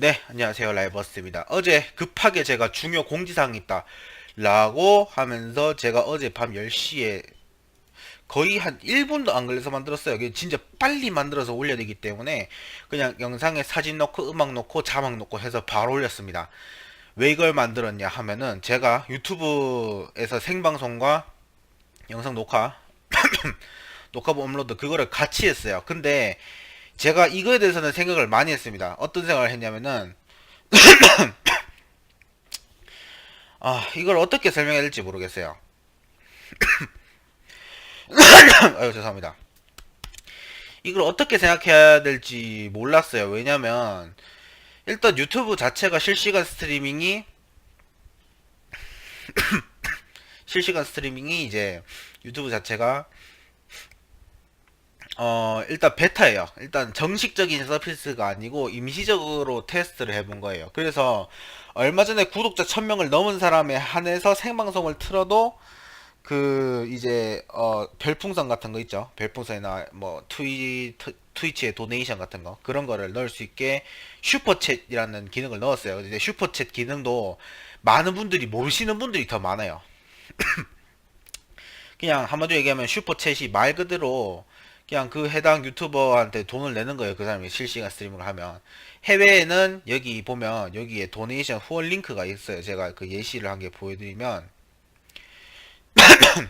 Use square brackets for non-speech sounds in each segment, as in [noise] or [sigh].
네, 안녕하세요. 라이버스입니다. 어제 급하게 제가 중요 공지사항이 있다. 라고 하면서 제가 어제 밤 10시에 거의 한 1분도 안 걸려서 만들었어요. 진짜 빨리 만들어서 올려야 되기 때문에 그냥 영상에 사진 넣고 음악 넣고 자막 넣고 해서 바로 올렸습니다. 왜 이걸 만들었냐 하면은 제가 유튜브에서 생방송과 영상 녹화 [coughs] 녹화본 업로드 그거를 같이 했어요. 근데 제가 이거에 대해서는 생각을 많이 했습니다. 어떤 생각을 했냐면은 [coughs] 아 이걸 어떻게 설명해야 될지 모르겠어요. [coughs] 아유 죄송합니다. 이걸 어떻게 생각해야 될지 몰랐어요. 왜냐면 일단 유튜브 자체가 실시간 스트리밍이 [coughs] 실시간 스트리밍이 이제 유튜브 자체가 어, 일단 베타예요. 일단 정식적인 서비스가 아니고 임시적으로 테스트를 해본 거예요. 그래서 얼마 전에 구독자 1000명을 넘은 사람에 한해서 생방송을 틀어도 그 이제 어 별풍선 같은 거 있죠. 별풍선이나 뭐 트위 트, 트위치의 도네이션 같은 거 그런 거를 넣을 수 있게 슈퍼챗이라는 기능을 넣었어요. 이제 슈퍼챗 기능도 많은 분들이 모르시는 분들이 더 많아요. [coughs] 그냥 한마디로 얘기하면 슈퍼챗이 말 그대로 그냥 그 해당 유튜버한테 돈을 내는 거예요. 그 사람이 실시간 스트리밍을 하면. 해외에는 여기 보면 여기에 도네이션 후원 링크가 있어요. 제가 그 예시를 한개 보여드리면 [coughs]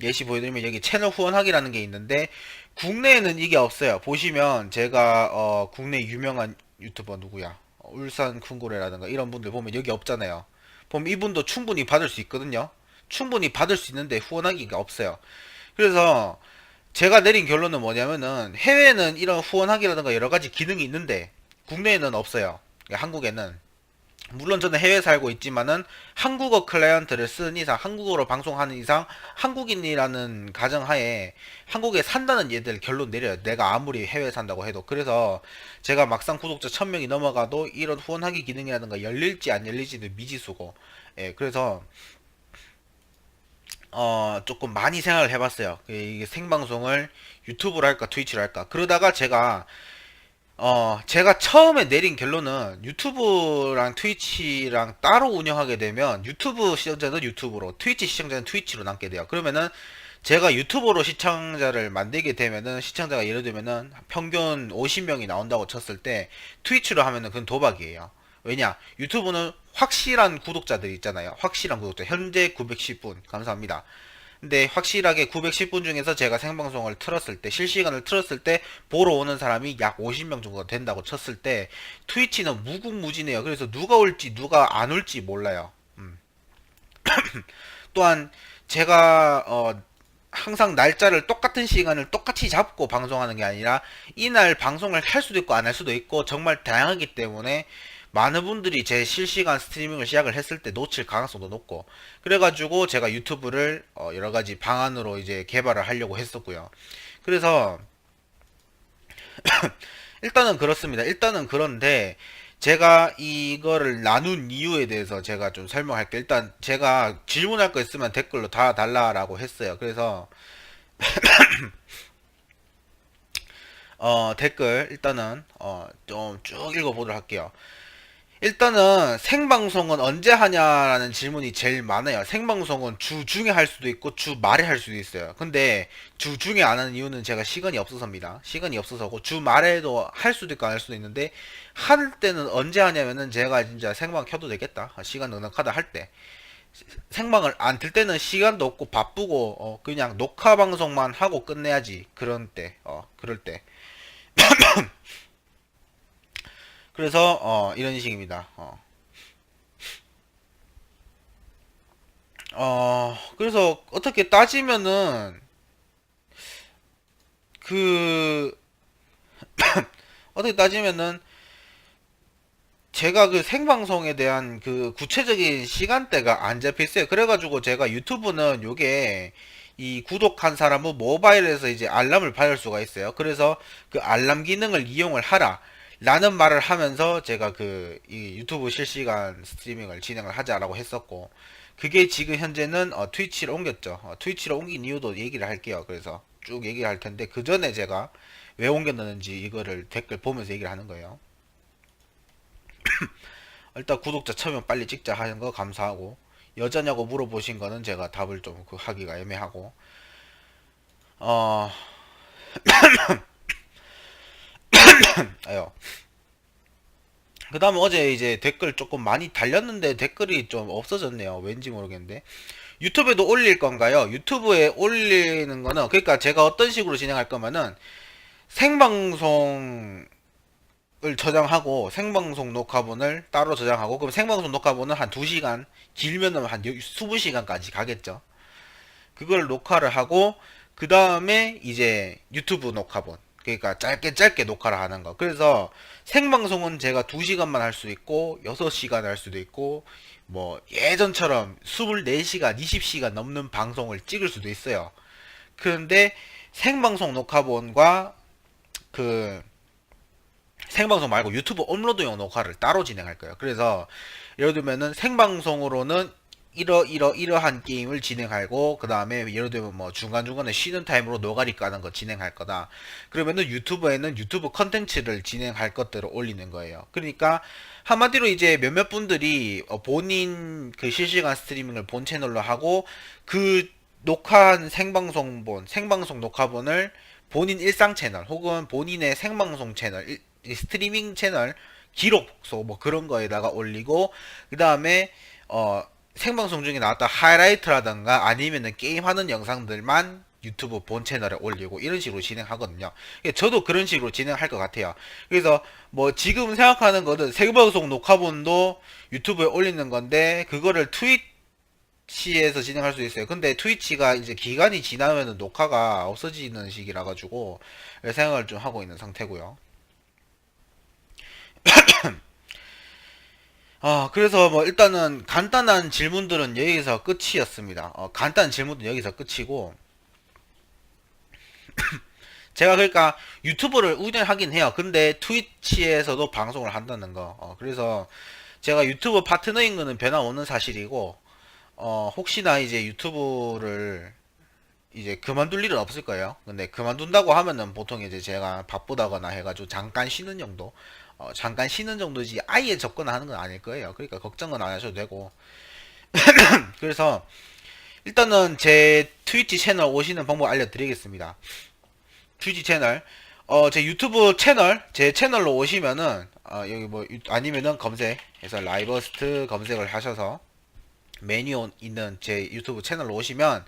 예시 보여드리면 여기 채널 후원하기라는 게 있는데 국내에는 이게 없어요. 보시면 제가 어 국내 유명한 유튜버 누구야? 어, 울산 쿵고래라든가 이런 분들 보면 여기 없잖아요. 보면 이분도 충분히 받을 수 있거든요. 충분히 받을 수 있는데 후원하기가 없어요. 그래서 제가 내린 결론은 뭐냐면은 해외에는 이런 후원하기라든가 여러 가지 기능이 있는데 국내에는 없어요. 그러니까 한국에는 물론 저는 해외에 살고 있지만은 한국어 클라이언트를 쓰는 이상 한국어로 방송하는 이상 한국인이라는 가정하에 한국에 산다는 얘들 결론 내려요. 내가 아무리 해외에 산다고 해도 그래서 제가 막상 구독자 1000명이 넘어가도 이런 후원하기 기능이라든가 열릴지 안 열릴지도 미지수고 예 그래서 어, 조금 많이 생각을 해봤어요. 이게 생방송을 유튜브로 할까, 트위치로 할까. 그러다가 제가, 어, 제가 처음에 내린 결론은 유튜브랑 트위치랑 따로 운영하게 되면 유튜브 시청자는 유튜브로, 트위치 시청자는 트위치로 남게 돼요. 그러면은 제가 유튜브로 시청자를 만들게 되면은 시청자가 예를 들면은 평균 50명이 나온다고 쳤을 때 트위치로 하면은 그건 도박이에요. 왜냐? 유튜브는 확실한 구독자들이 있잖아요. 확실한 구독자. 현재 910분. 감사합니다. 근데 확실하게 910분 중에서 제가 생방송을 틀었을 때, 실시간을 틀었을 때, 보러 오는 사람이 약 50명 정도가 된다고 쳤을 때, 트위치는 무궁무진해요. 그래서 누가 올지, 누가 안 올지 몰라요. 음. [clears throat] 또한, 제가, 어, 항상 날짜를 똑같은 시간을 똑같이 잡고 방송하는 게 아니라, 이날 방송을 할 수도 있고 안 할 수도 있고, 정말 다양하기 때문에, 많은 분들이 제 실시간 스트리밍을 시작을 했을 때 놓칠 가능성도 높고 그래가지고 제가 유튜브를 어 여러 가지 방안으로 이제 개발을 하려고 했었고요. 그래서 [coughs] 일단은 그렇습니다. 일단은 그런데 제가 이거를 나눈 이유에 대해서 제가 좀 설명할게요. 일단 제가 질문할 거 있으면 댓글로 다 달라라고 했어요. 그래서 [coughs] 어 댓글 일단은 어 좀 쭉 읽어보도록 할게요. 일단은 생방송은 언제 하냐라는 질문이 제일 많아요. 생방송은 주 중에 할 수도 있고 주 말에 할 수도 있어요. 근데 주 중에 안 하는 이유는 제가 시간이 없어서입니다. 시간이 없어서고 주 말에도 할 수도 있고 안 할 수도 있는데 할 때는 언제 하냐면은 제가 진짜 생방 켜도 되겠다. 시간 넉넉하다 할 때. 생방을 안틀 때는 시간도 없고 바쁘고 어 그냥 녹화 방송만 하고 끝내야지. 그런 때. 어 그럴 때. [clears throat] 그래서 어, 이런 식입니다. 어. 어, 그래서 어떻게 따지면은 그 [coughs] 어떻게 따지면은 제가 그 생방송에 대한 그 구체적인 시간대가 안 잡혀 있어요. 그래가지고 제가 유튜브는 요게 이 구독한 사람은 모바일에서 이제 알람을 받을 수가 있어요. 그래서 그 알람 기능을 이용을 하라. 라는 말을 하면서 제가 그 이 유튜브 실시간 스트리밍을 진행을 하자라고 했었고 그게 지금 현재는 어, 트위치로 옮겼죠. 어, 트위치로 옮긴 이유도 얘기를 할게요. 그래서 쭉 얘기를 할 텐데 그 전에 제가 왜 옮겼는지 이거를 댓글 보면서 얘기를 하는 거예요. [clears throat] 일단 구독자 천명 빨리 찍자 하는 거 감사하고 여자냐고 물어보신 거는 제가 답을 좀그 하기가 애매하고 어 [clears throat] [coughs] 아요 그 다음에 어제 이제 댓글 조금 많이 달렸는데 댓글이 좀 없어졌네요. 왠지 모르겠는데. 유튜브에도 올릴 건가요? 유튜브에 올리는 거는 그러니까 제가 어떤 식으로 진행할 거면은 생방송을 저장하고 생방송 녹화본을 따로 저장하고 그럼 생방송 녹화본은 한 2시간 길면은 한 20시간까지 가겠죠. 그걸 녹화를 하고 그 다음에 이제 유튜브 녹화본 그러니까 짧게 짧게 녹화를 하는 거. 그래서 생방송은 제가 2시간만 할 수 있고 6시간 할 수도 있고 뭐 예전처럼 24시간, 20시간 넘는 방송을 찍을 수도 있어요. 그런데 생방송 녹화본과 그 생방송 말고 유튜브 업로드용 녹화를 따로 진행할 거예요. 그래서 예를 들면은 생방송으로는 이러 이러 이러한 게임을 진행하고 그 다음에 예를 들면 뭐 중간 중간에 쉬는 타임으로 노가리 까는 거 진행할 거다. 그러면은 유튜브에는 유튜브 컨텐츠를 진행할 것들을 올리는 거예요. 그러니까 한마디로 이제 몇몇 분들이 어, 본인 그 실시간 스트리밍을 본 채널로 하고 그 녹화한 생방송본 생방송 녹화본을 본인 일상 채널 혹은 본인의 생방송 채널 스트리밍 채널 기록소 뭐 그런 거에다가 올리고 그 다음에 어 생방송 중에 나왔던 하이라이트라던가 아니면은 게임하는 영상들만 유튜브 본 채널에 올리고 이런 식으로 진행하거든요. 예, 저도 그런 식으로 진행할 것 같아요. 그래서 뭐 지금 생각하는 거는 생방송 녹화본도 유튜브에 올리는 건데 그거를 트위치에서 진행할 수 있어요. 근데 트위치가 이제 기간이 지나면 녹화가 없어지는 시기라 가지고 생각을 좀 하고 있는 상태고요. [clears throat] 아, 그래서 뭐 일단은 간단한 질문들은 여기서 끝이었습니다. 어, 간단한 질문은 여기서 끝이고 [coughs] 제가 그러니까 유튜브를 운영하긴 해요. 근데 트위치에서도 방송을 한다는 거. 어, 그래서 제가 유튜브 파트너인 거는 변함없는 사실이고 어, 혹시나 이제 유튜브를 이제 그만둘 일은 없을 거예요. 근데 그만둔다고 하면은 보통 이제 제가 바쁘다거나 해가지고 잠깐 쉬는 정도, 어, 잠깐 쉬는 정도지 아예 접근하는 건 아닐 거예요. 그러니까 걱정은 안 하셔도 되고. [clears throat] 그래서 일단은 제 트위치 채널 오시는 방법 알려드리겠습니다. 트위치 채널, 어, 제 유튜브 채널, 제 채널로 오시면은 어, 여기 뭐 유- 아니면은 검색해서 라이버스트 검색을 하셔서 메뉴 있는 제 유튜브 채널로 오시면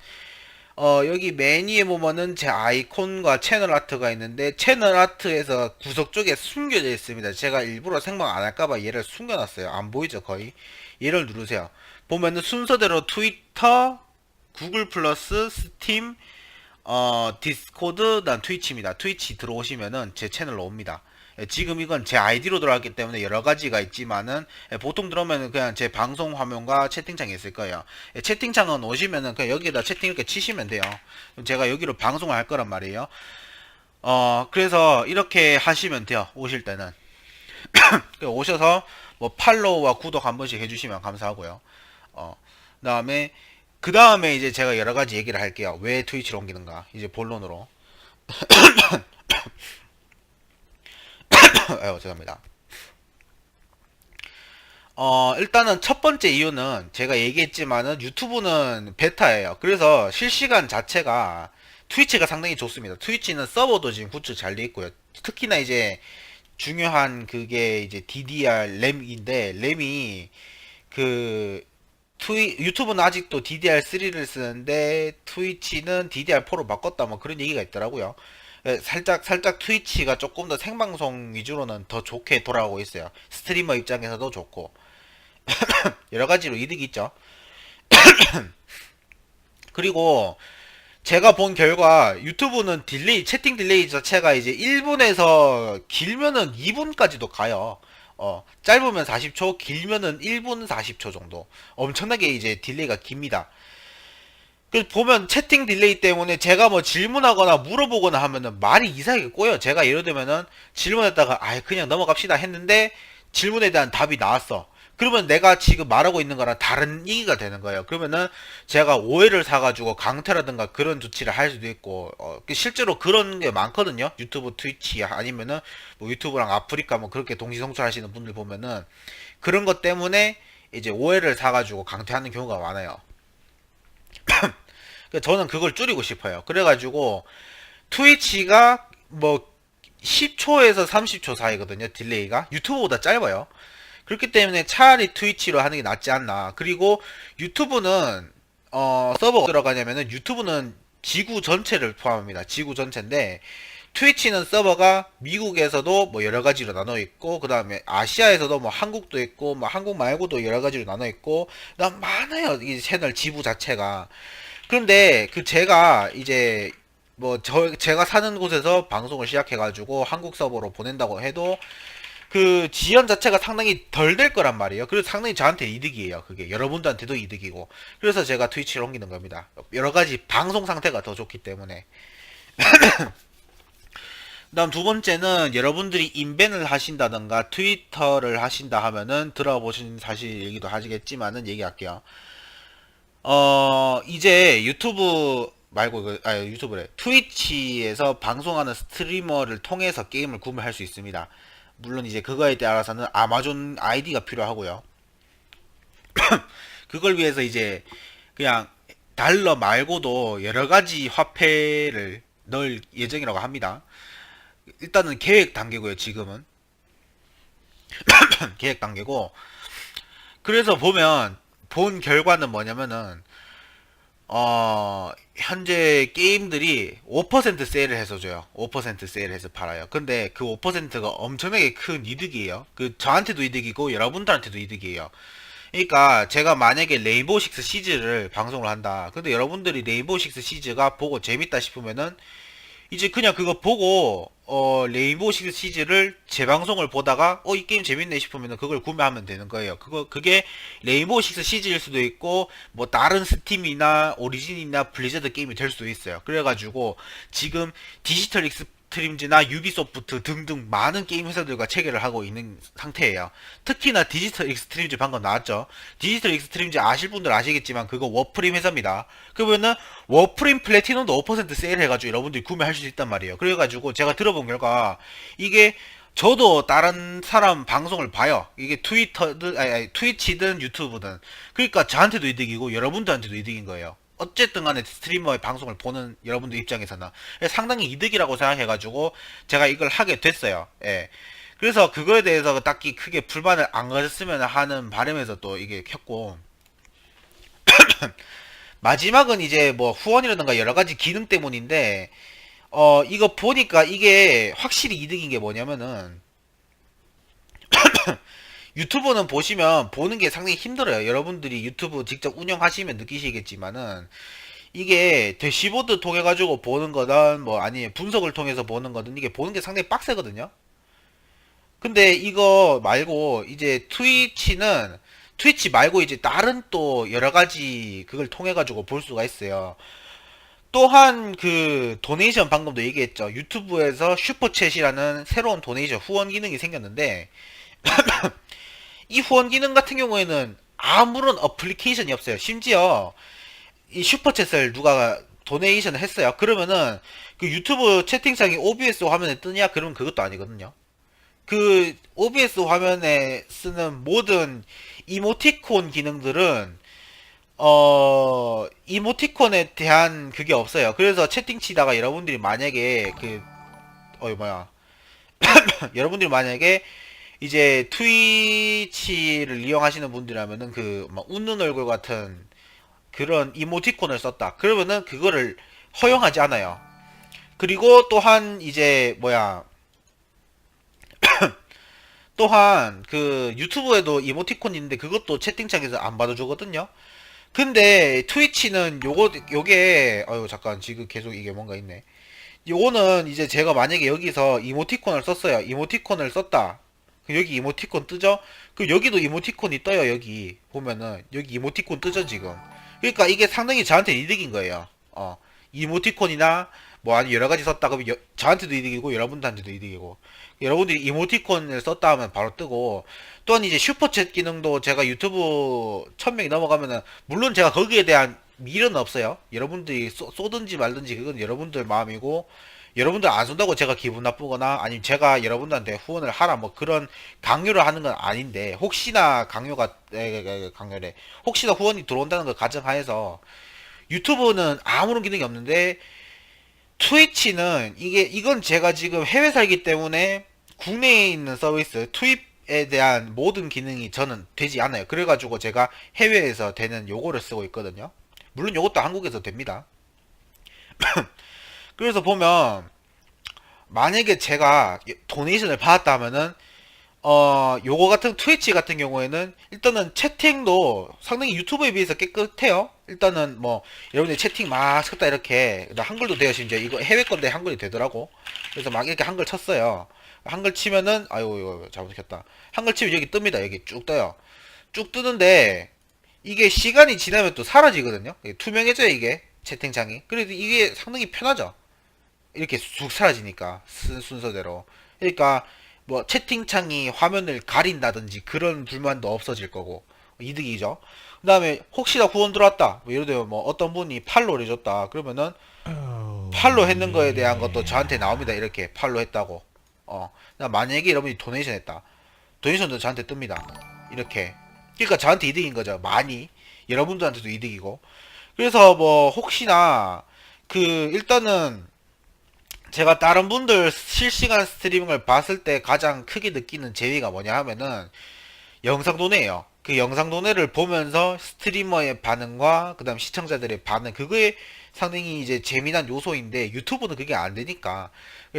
어, 여기 메뉴에 보면은 제 아이콘과 채널 아트가 있는데 채널 아트에서 구석 쪽에 숨겨져 있습니다. 제가 일부러 생방 안 할까봐 얘를 숨겨놨어요. 안 보이죠 거의. 얘를 누르세요. 보면은 순서대로 트위터, 구글 플러스, 스팀, 어, 디스코드, 난 트위치입니다. 트위치 들어오시면은 제 채널로 옵니다. 예, 지금 이건 제 아이디로 들어왔기 때문에 여러 가지가 있지만은 예, 보통 들어오면은 그냥 제 방송 화면과 채팅창이 있을 거예요. 예, 채팅창은 오시면은 그냥 여기에다 채팅 이렇게 치시면 돼요. 제가 여기로 방송을 할 거란 말이에요. 어, 그래서 이렇게 하시면 돼요. 오실 때는. [coughs] 그 오셔서 뭐 팔로우와 구독 한 번씩 해주시면 감사하고요. 어, 그 다음에 그 다음에 이제 제가 여러 가지 얘기를 할게요. 왜 트위치로 옮기는가? 이제 본론으로. [coughs] [coughs] 아유, 죄송합니다. 어, 일단은 첫 번째 이유는 제가 얘기했지만은 유튜브는 베타예요. 그래서 실시간 자체가 트위치가 상당히 좋습니다. 트위치는 서버도 지금 구축 잘 돼 있고요. 특히나 이제 중요한 그게 이제 DDR 램인데 램이 그 트위 유튜브는 아직도 DDR3를 쓰는데 트위치는 DDR4로 바꿨다 뭐 그런 얘기가 있더라고요. 예, 살짝 살짝 트위치가 조금 더 생방송 위주로는 더 좋게 돌아오고 있어요. 스트리머 입장에서도 좋고 [coughs] 여러 가지로 이득이 있죠. [coughs] 그리고 제가 본 결과 유튜브는 딜레이 채팅 딜레이 자체가 이제 1분에서 길면은 2분까지도 가요. 어, 짧으면 40초, 길면은 1분 40초 정도. 엄청나게 이제 딜레이가 깁니다. 그 보면 채팅 딜레이 때문에 제가 뭐 질문하거나 물어보거나 하면은 말이 이상하게 꼬여. 제가 예를 들면은 질문했다가 아 그냥 넘어갑시다 했는데 질문에 대한 답이 나왔어. 그러면 내가 지금 말하고 있는 거랑 다른 얘기가 되는 거예요. 그러면은 제가 오해를 사가지고 강퇴라든가 그런 조치를 할 수도 있고, 어, 그 실제로 그런 게 많거든요. 유튜브, 트위치 아니면은 뭐 유튜브랑 아프리카 뭐 그렇게 동시송출 하시는 분들 보면은 그런 것 때문에 이제 오해를 사가지고 강퇴하는 경우가 많아요. 그러니까 저는 그걸 줄이고 싶어요. 그래가지고 트위치가 뭐 10초에서 30초 사이거든요. 딜레이가 유튜브보다 짧아요. 그렇기 때문에 차라리 트위치로 하는 게 낫지 않나. 그리고 유튜브는 어 서버가 들어가냐면은 유튜브는 지구 전체를 포함합니다. 지구 전체인데 트위치는 서버가 미국에서도 뭐 여러 가지로 나눠 있고 그 다음에 아시아에서도 뭐 한국도 있고 뭐 한국 말고도 여러 가지로 나눠 있고 난 많아요. 이 채널 지부 자체가. 그런데 그 제가 이제 뭐 저 제가 사는 곳에서 방송을 시작해 가지고 한국 서버로 보낸다고 해도 그 지연 자체가 상당히 덜 될 거란 말이에요. 그래서 상당히 저한테 이득이에요. 그게 여러분들한테도 이득이고. 그래서 제가 트위치를 옮기는 겁니다. 여러 가지 방송 상태가 더 좋기 때문에. [laughs] 그 다음 두 번째는 여러분들이 인벤을 하신다던가 트위터를 하신다 하면은 들어보신 사실 얘기도 하시겠지만은 얘기할게요. 어 이제 유튜브 말고 그, 아 유튜브래 트위치에서 방송하는 스트리머를 통해서 게임을 구매할 수 있습니다. 물론 이제 그거에 따라서는 아마존 아이디가 필요하고요. [clears throat] 그걸 위해서 이제 그냥 달러 말고도 여러 가지 화폐를 넣을 예정이라고 합니다. 일단은 계획 단계고요, 지금은. [coughs] 계획 단계고. 그래서 보면 본 결과는 뭐냐면은 어, 현재 게임들이 5% 세일을 해서 줘요. 5% 세일을 해서 팔아요. 근데 그 5%가 엄청나게 큰 이득이에요. 그 저한테도 이득이고 여러분들한테도 이득이에요. 그러니까 제가 만약에 레이보 식스 시즈를 방송을 한다. 근데 여러분들이 레이보 식스 시즈가 보고 재밌다 싶으면은 이제 그냥 그거 보고 어 레인보우 식스 시즈를 재방송을 보다가 어 이 게임 재밌네 싶으면 그걸 구매하면 되는 거예요. 그거 그게 레인보우 식스 시즈일 수도 있고 뭐 다른 스팀이나 오리진이나 블리자드 게임이 될 수도 있어요. 그래가지고 지금 디지털 익스 트림즈나 유비소프트 등등 많은 게임 회사들과 체결을 하고 있는 상태예요. 특히나 디지털 익스트림즈 방금 나왔죠. 디지털 익스트림즈 아실 분들 아시겠지만 그거 워프림 회사입니다. 그러면은 워프림 플래티넘도 5% 세일해가지고 여러분들이 구매할 수 있단 말이에요. 그래가지고 제가 들어본 결과 이게 저도 다른 사람 방송을 봐요. 이게 트위터든 아니, 아니 트위치든 유튜브든 그러니까 저한테도 이득이고 여러분들한테도 이득인 거예요. 어쨌든 간에 스트리머의 방송을 보는 여러분들 입장에서는 상당히 이득이라고 생각해가지고 제가 이걸 하게 됐어요. 예. 그래서 그거에 대해서 딱히 크게 불만을 안 가졌으면 하는 바람에서 또 이게 켰고 [clears throat] 마지막은 이제 뭐 후원이라든가 여러 가지 기능 때문인데 어 이거 보니까 이게 확실히 이득인 게 뭐냐면은 [clears throat] 유튜브는 보시면 보는 게 상당히 힘들어요. 여러분들이 유튜브 직접 운영하시면 느끼시겠지만은 이게 대시보드 통해 가지고 보는 거든 뭐 아니 분석을 통해서 보는 거든 이게 보는 게 상당히 빡세거든요. 근데 이거 말고 이제 트위치는 트위치 말고 이제 다른 또 여러 가지 그걸 통해 가지고 볼 수가 있어요. 또한 그 도네이션 방금도 얘기했죠. 유튜브에서 슈퍼챗이라는 새로운 도네이션 후원 기능이 생겼는데 이 후원 기능 같은 경우에는 아무런 어플리케이션이 없어요. 심지어 이 슈퍼챗을 누가 도네이션을 했어요. 그러면은 그 유튜브 채팅창이 OBS 화면에 뜨냐? 그러면 그것도 아니거든요. 그 OBS 화면에 쓰는 모든 이모티콘 기능들은 어 이모티콘에 대한 그게 없어요. 그래서 채팅 치다가 여러분들이 만약에 그 어이 뭐야 [coughs] 여러분들이 만약에 이제 트위치를 이용하시는 분들이라면은 그 막 웃는 얼굴 같은 그런 이모티콘을 썼다. 그러면은 그거를 허용하지 않아요. 그리고 또한 이제 뭐야 [coughs] 또한 그 유튜브에도 이모티콘 있는데 그것도 채팅창에서 안 받아주거든요. 근데 트위치는 요거 요게 어유 잠깐 지금 계속 이게 뭔가 있네. 요거는 이제 제가 만약에 여기서 이모티콘을 썼어요. 이모티콘을 썼다. 여기 이모티콘 뜨죠? 그럼 여기도 이모티콘이 떠요. 여기 보면은 여기 이모티콘 뜨죠 지금. 그러니까 이게 상당히 저한테 이득인 거예요. 어 이모티콘이나 뭐 아니 여러 가지 썼다 그러면 여- 저한테도 이득이고 여러분들한테도 이득이고 여러분들이 이모티콘을 썼다 하면 바로 뜨고 또한 이제 슈퍼챗 기능도 제가 유튜브 1000명이 넘어가면은 물론 제가 거기에 대한 밀은 없어요. 여러분들이 쏘, 쏘든지 말든지 그건 여러분들 마음이고 여러분들 안 쏜다고 제가 기분 나쁘거나 아니면 제가 여러분들한테 후원을 하라 뭐 그런 강요를 하는 건 아닌데 혹시나 강요가 강요래 혹시나 후원이 들어온다는 걸 가정하에서 유튜브는 아무런 기능이 없는데 트위치는 이게 이건 제가 지금 해외 살기 때문에 국내에 있는 서비스 투입에 대한 모든 기능이 저는 되지 않아요. 그래가지고 제가 해외에서 되는 요거를 쓰고 있거든요. 물론 요것도 한국에서 됩니다. [clears throat] 그래서 보면 만약에 제가 도네이션을 받았다 하면은 어 요거 같은 트위치 같은 경우에는 일단은 채팅도 상당히 유튜브에 비해서 깨끗해요. 일단은 뭐 여러분들 채팅 막 쳤다 이렇게 한글도 돼요 심지어 이거 해외 건데 한글이 되더라고. 그래서 막 이렇게 한글 쳤어요. 한글 치면은 아이고 이거 잘못했다. 한글 치면 여기 뜹니다. 여기 쭉 떠요. 쭉 뜨는데 이게 시간이 지나면 또 사라지거든요. 투명해져요 이게 채팅창이. 그래도 이게 상당히 편하죠. 이렇게 쑥 사라지니까 순, 순서대로. 그러니까 뭐 채팅창이 화면을 가린다든지 그런 불만도 없어질 거고 이득이죠. 그 다음에 혹시나 후원 들어왔다. 뭐 예를 들면 뭐 어떤 분이 팔로를 해줬다. 그러면은 팔로 했는 거에 대한 것도 저한테 나옵니다. 이렇게 팔로 했다고. 어. 만약에 여러분이 도네이션 했다. 도네이션도 저한테 뜹니다. 이렇게. 그러니까 저한테 이득인 거죠. 많이. 여러분들한테도 이득이고. 그래서 뭐 혹시나 그 일단은 제가 다른 분들 실시간 스트리밍을 봤을 때 가장 크게 느끼는 재미가 뭐냐 하면은 영상 도내예요. 그 영상 도내를 보면서 스트리머의 반응과 그다음 시청자들의 반응 그거에 상당히 이제 재미난 요소인데 유튜브는 그게 안 되니까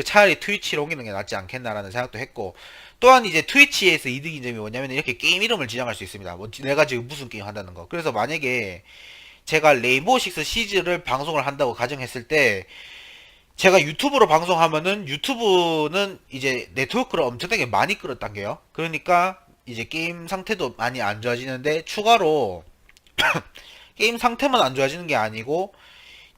차라리 트위치로 옮기는 게 낫지 않겠나라는 생각도 했고 또한 이제 트위치에서 이득인 점이 뭐냐면 이렇게 게임 이름을 지정할 수 있습니다. 뭐 내가 지금 무슨 게임 한다는 거. 그래서 만약에 제가 레인보우 식스 시즈를 방송을 한다고 가정했을 때 제가 유튜브로 방송하면은 유튜브는 이제 네트워크를 엄청나게 많이 끌어당겨요. 그러니까 이제 게임 상태도 많이 안 좋아지는데 추가로 [coughs] 게임 상태만 안 좋아지는 게 아니고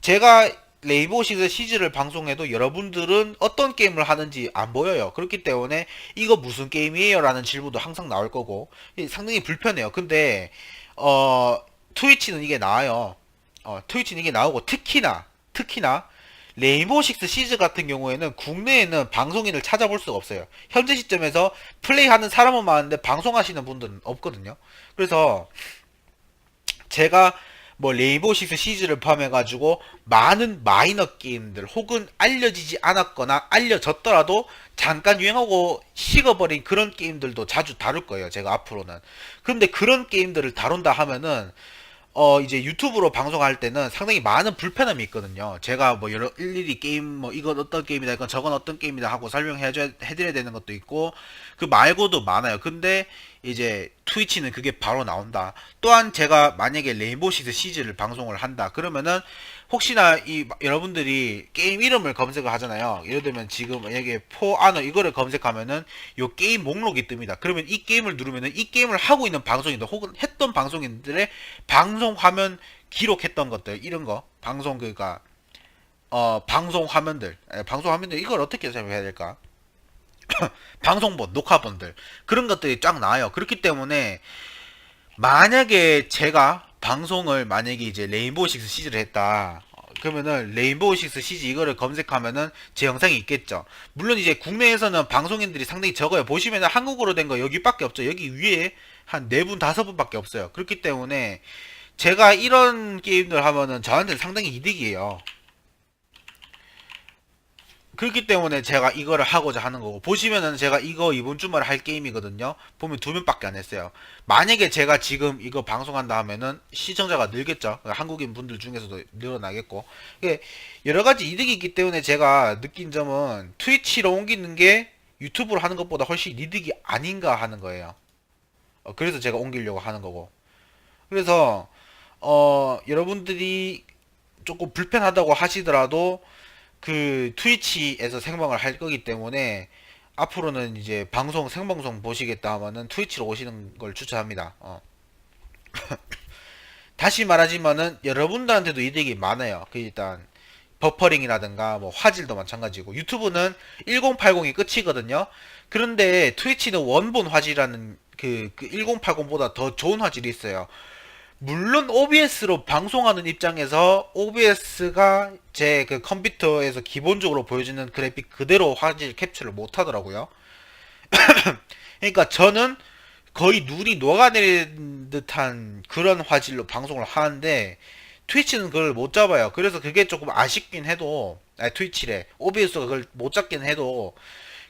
제가 레이보 시즈 시즈를 방송해도 여러분들은 어떤 게임을 하는지 안 보여요. 그렇기 때문에 이거 무슨 게임이에요? 라는 질문도 항상 나올 거고 상당히 불편해요. 근데 어 트위치는 이게 나와요. 어 트위치는 이게 나오고 특히나 특히나 레인보우 식스 시즈 같은 경우에는 국내에는 방송인을 찾아볼 수가 없어요. 현재 시점에서 플레이하는 사람은 많은데 방송하시는 분들은 없거든요. 그래서 제가 뭐 레인보우 식스 시즈를 포함해가지고 많은 마이너 게임들 혹은 알려지지 않았거나 알려졌더라도 잠깐 유행하고 식어버린 그런 게임들도 자주 다룰 거예요. 제가 앞으로는. 근데 그런 게임들을 다룬다 하면은 어 이제 유튜브로 방송할 때는 상당히 많은 불편함이 있거든요. 제가 뭐 여러 일일이 게임 뭐 이건 어떤 게임이다, 이건 저건 어떤 게임이다 하고 설명해 줘 해드려야 되는 것도 있고 그 말고도 많아요. 근데 이제 트위치는 그게 바로 나온다. 또한 제가 만약에 레인보우 시즈 시즈를 방송을 한다. 그러면은 혹시나 이 여러분들이 게임 이름을 검색을 하잖아요. 예를 들면 지금 만약에 포아너 이거를 검색하면은 요 게임 목록이 뜹니다. 그러면 이 게임을 누르면은 이 게임을 하고 있는 방송인들 혹은 했던 방송인들의 방송 화면 기록했던 것들 이런 거 방송 그니까 어 방송 화면들 에, 방송 화면들 이걸 어떻게 설명해야 될까? [coughs] 방송본 녹화본들 그런 것들이 쫙 나와요. 그렇기 때문에 만약에 제가 방송을 만약에 이제 레인보우 식스 시즈를 했다. 어, 그러면은 레인보우 식스 시즈 이거를 검색하면은 제 영상이 있겠죠. 물론 이제 국내에서는 방송인들이 상당히 적어요. 보시면은 한국어로 된 거 여기밖에 없죠. 여기 위에 한 네 분 다섯 분밖에 없어요. 그렇기 때문에 제가 이런 게임들 하면은 저한테는 상당히 이득이에요. 그렇기 때문에 제가 이거를 하고자 하는 거고 보시면은 제가 이거 이번 주말에 할 게임이거든요. 보면 두 명밖에 안 했어요. 만약에 제가 지금 이거 방송한다 하면은 시청자가 늘겠죠? 한국인 분들 중에서도 늘어나겠고. 여러 가지 이득이 있기 때문에 제가 느낀 점은 트위치로 옮기는 게 유튜브로 하는 것보다 훨씬 이득이 아닌가 하는 거예요. 어, 그래서 제가 옮기려고 하는 거고. 그래서 어 여러분들이 조금 불편하다고 하시더라도 그 트위치에서 생방을 할 거기 때문에 앞으로는 이제 방송 생방송 보시겠다 하면은 트위치로 오시는 걸 추천합니다. 어. [laughs] 다시 말하지만은 여러분들한테도 이득이 많아요. 그 일단 버퍼링이라든가 뭐 화질도 마찬가지고 유튜브는 1080이 끝이거든요. 그런데 트위치는 원본 화질이라는 그, 그 1080보다 더 좋은 화질이 있어요. 물론 OBS로 방송하는 입장에서 OBS가 제 그 컴퓨터에서 기본적으로 보여주는 그래픽 그대로 화질 캡처를 못 하더라고요. [clears throat] 그러니까 저는 거의 눈이 녹아내린 듯한 그런 화질로 방송을 하는데 트위치는 그걸 못 잡아요. 그래서 그게 조금 아쉽긴 해도 아니 트위치래 OBS가 그걸 못 잡긴 해도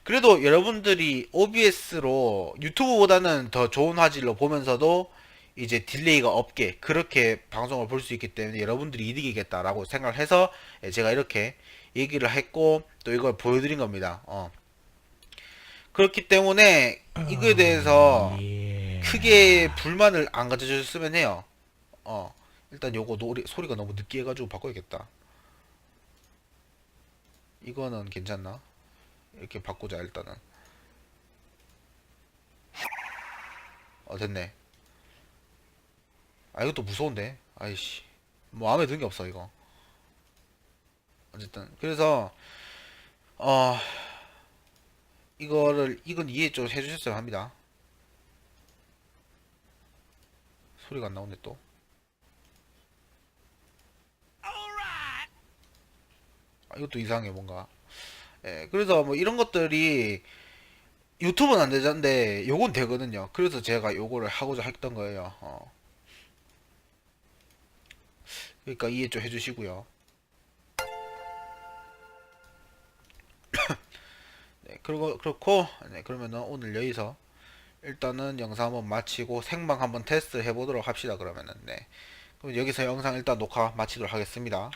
그래도 여러분들이 OBS로 유튜브보다는 더 좋은 화질로 보면서도 이제 딜레이가 없게 그렇게 방송을 볼 수 있기 때문에 여러분들이 이득이겠다라고 생각을 해서 예, 제가 이렇게 얘기를 했고 또 이걸 보여드린 겁니다. 어. 그렇기 때문에 이거에 대해서 크게 불만을 안 가져주셨으면 해요. 어. 일단 요거 노리, 소리가 너무 느끼해가지고 바꿔야겠다. 이거는 괜찮나? 이렇게 바꾸자 일단은. 어 됐네. 아 이것도 무서운데. 아이씨. 뭐 마음에 드는 게 없어 이거. 어쨌든 그래서 어 이거를 이건 이해 좀 해주셨어야 합니다. 소리가 안 나오네 또. 아, 이것도 이상해 뭔가. 예, 그래서 뭐 이런 것들이 유튜브는 안 되는데 요건 되거든요. 그래서 제가 요거를 하고자 했던 거예요. 어. 그러니까 이해 좀 해주시고요. [coughs] 네, 그리고 그렇고 네, 그러면은 오늘 여기서 일단은 영상 한번 마치고 생방 한번 테스트 해보도록 합시다. 그러면은 네. 그럼 여기서 영상 일단 녹화 마치도록 하겠습니다.